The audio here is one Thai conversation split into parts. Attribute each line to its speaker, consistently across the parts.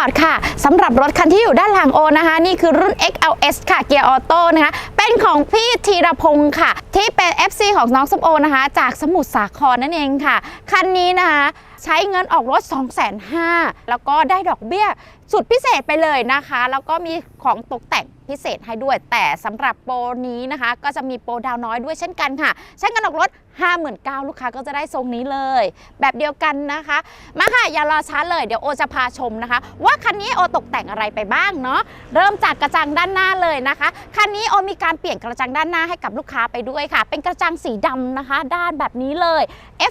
Speaker 1: อร์ตค่ะสำหรับรถคันที่อยู่ด้านหลังโอนะคะ นี่คือรุ่น XLS ค่ะเกียร์ออโต้นะคะ เป็นของพี่ธีรพงศ์ค่ะ ที่เป็น FC ของน้องสมโอนะคะ จากสมุทรสาครนั่นเองค่ะ คันนี้นะคะใช้เงินออกรถ 2 5 0 0 0แล้วก็ได้ดอกเบี้ย สุดพิเศษไปเลยนะคะ แล้วก็มีของตกแต่งพิเศษให้ด้วย แต่สำหรับโปรนี้นะคะ ก็จะมีโปรดาวน้อยด้วยเช่นกันค่ะใช้เงินออกรถ 59,000ลูกค้าก็จะได้ทรงนี้เลย แบบเดียวกันนะคะ มาค่ะ อย่ารอช้าเลยเดี๋ยวโอจะพาชมนะคะ ว่าคันนี้โอตกแต่งอะไรไปบ้างเนาะเริ่มจากกระจังด้านหน้าเลยนะคะ คันนี้โอมีการเปลี่ยนกระจังด้านหน้าให้กับลูกค้าไปด้วยค่ะ เป็นกระจังสีดำนะคะ ด้านแบบนี้เลย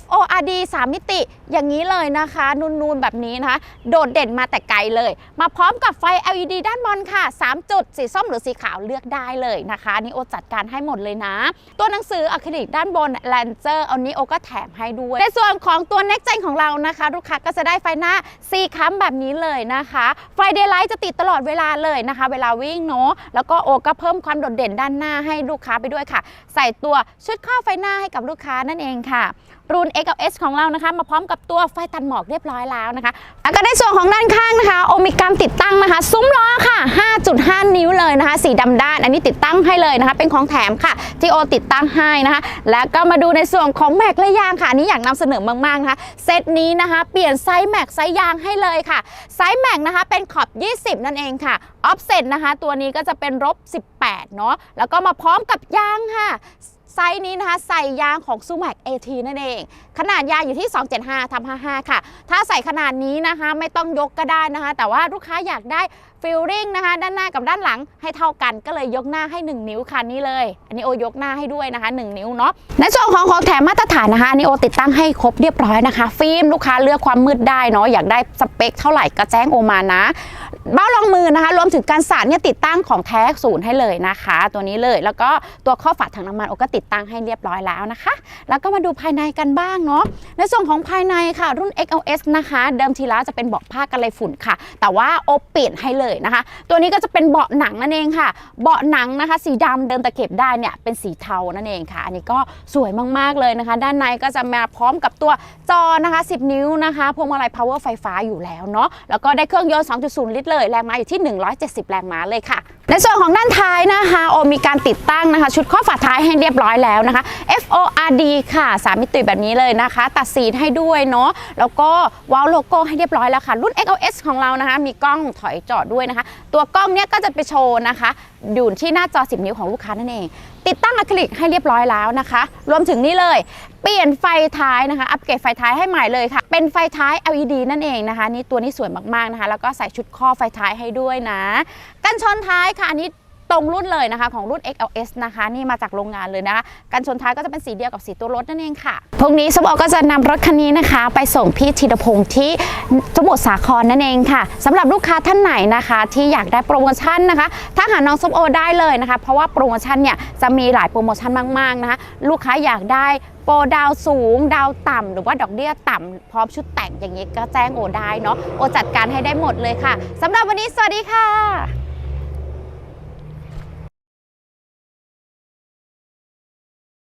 Speaker 1: FORD 3 มิติอย่างนี้เลยนะคะ นูนๆแบบนี้นะคะ โดดเด่นมาแต่ไกลเลยมาพร้อมกับไฟ LED ด้านบนค่ะ 3 จุด สีส้มหรือสีขาวเลือกได้เลยนะคะนนี่โอจัดการให้หมดเลยนะ ตัวหนังสืออะคริลิกด้านบนแลนเจอร์อันนี้โอก็แถมให้ด้วย ในส่วนของตัว Next Gen ของเรานะคะ ลูกค้าก็จะได้ไฟหน้าสีค้ำแบบนี้เลยนะคะ ไฟเดย์ไลท์จะติดตลอดเวลาเลยนะคะ เวลาวิ่งเนาะแล้วก็โอก็เพิ่มความโดดเด่นด้านหน้าให้ลูกค้าไปด้วยค่ะ ใส่ตัวชุดข้อบไฟหน้าให้กับลูกค้านั่นเองค่ะ รุ่น XLS ของเรานะคะ มาพร้อมกับตัวไฟตัดหมอกเรียบร้อยแล้วนะคะแล้วก็ในส่วนของด้านข้างนะคะโอมีการติดตั้งนะคะ ซุ้มล้อค่ะ 5.5 นิ้วเลยนะคะ สีดำด้าน อันนี้ติดตั้งให้เลยนะคะ เป็นของแถมค่ะ ที่โอติดตั้งให้นะคะ แล้วก็มาดูในส่วนของแม็กและยางค่ะ อันนี้อยากนำเสนอมากๆนะคะ เซตนี้นะคะเปลี่ยนไซส์แม็กไซส์ยางให้เลยค่ะไซส์แม็กนะคะเป็นขอบ 20 นั่นเองค่ะออฟเซ็ตนะคะ ตัวนี้ก็จะเป็นลบ18เนาะแล้วก็มาพร้อมกับยางค่ะ ไซส์นี้นะคะใส่ยางของซูแม็ก AT นั่นเอง ขนาดยางอยู่ที่ 275ทำ55 ค่ะ ถ้าใส่ขนาดนี้นะคะ ไม่ต้องยกก็ได้นะคะ แต่ว่าลูกค้าอยากได้ฟิลลิ่งนะคะ ด้านหน้ากับด้านหลังให้เท่ากันก็เลยยกหน้าให้ 1 นิ้วคันนี้เลย อันนี้โอยกหน้าให้ด้วยนะคะ 1 นิ้วเนาะในส่วนของของแถมมาตรฐานนะคะอันนี้โอติดตั้งให้ครบเรียบร้อยนะคะ ฟิล์มลูกค้าเลือกความมืดได้เนาะอยากได้สเปคเท่าไหร่ก็แจ้งโอมานะเบ้ารองมือนะคะ รวมถึงการสานเนี่ยติดตั้งของแท้ศูนย์ให้เลยนะคะ ตัวนี้เลยแล้วก็ตัวข้อฝาถังน้ำมันโอก็ติดตั้งให้เรียบร้อยแล้วนะคะ แล้วก็มาดูภายในกันบ้างเนาะในส่วนของภายในค่ะรุ่น XLS นะคะ เดิมทีแล้วจะเป็นเบาะผ้ากันไรฝุ่นค่ะ แต่ว่าโอเปลี่ยนให้เลยนะคะ ตัวนี้ก็จะเป็นเบาะหนังนั่นเองค่ะ เบาะหนังนะคะ สีดำเดิมตะเข็บได้เนี่ยเป็นสีเทานั่นเองค่ะ อันนี้ก็สวยมากๆเลยนะคะ ด้านในก็จะมาพร้อมกับตัวจอนะคะ 10 นิ้วนะคะพวงมาลัย power ไฟฟ้าอยู่แล้วเนาะแล้วก็ได้เครื่องยนต์ 2.0 ลิตรเลยแรงม้าอยู่ที่ 170 แรงม้าเลยค่ะ ในส่วนของด้านท้ายนะคะโอมีการติดตั้งนะคะ ชุดข้อฝาท้ายให้เรียบร้อยแล้วนะคะ ORD ค่ะ3มิติแบบนี้เลยนะคะ ตัดสีให้ด้วยเนาะแล้วก็วาล์วโลโก้ให้เรียบร้อยแล้วค่ะ รุ่น XLS ของเรานะคะ มีกล้องถอยจอดด้วยนะคะ ตัวกล้องเนี้ยก็จะไปโชว์นะคะ อยู่ที่หน้าจอ 10 นิ้วของลูกค้านั่นเอง ติดตั้งอะคริลิกให้เรียบร้อยแล้วนะคะ รวมถึงนี่เลย เปลี่ยนไฟท้ายนะคะ อัปเกรดไฟท้ายให้ใหม่เลยค่ะ เป็นไฟท้าย LED นั่นเองนะคะ นี่ตัวนี้สวยมากๆนะคะ แล้วก็ใส่ชุดข้อไฟท้ายให้ด้วยนะ กันชนท้ายค่ะอันนี้ ตรงรุ่นเลยนะคะของรุ่น XLS นะคะนี่มาจากโรงงานเลยนะคะกันชนท้ายก็จะเป็นสีเดียวกับสีตัวรถนั่นเองค่ะพรุ่งนี้สมโอก็จะนำรถคันนี้นะคะ ไปส่งพี่ธีรพงศ์ที่สมุทรสาครนั่นเองค่ะสำหรับลูกค้าท่านไหนนะคะ ที่อยากได้โปรโมชั่นนะคะถ้าหาน้องสมโอได้เลยนะคะ เพราะว่าโปรโมชั่นเนี่ยจะมีหลายโปรโมชั่นมากๆนะคะลูกค้าอยากได้โปรดาวสูง ดาวต่ำหรือว่าดอกเบี้ยต่ำพร้อมชุดแต่งอย่างนี้ก็แจ้งโอได้เนาะโอจัดการให้ได้หมดเลยค่ะสำหรับวันนี้สวัสดีค่ะ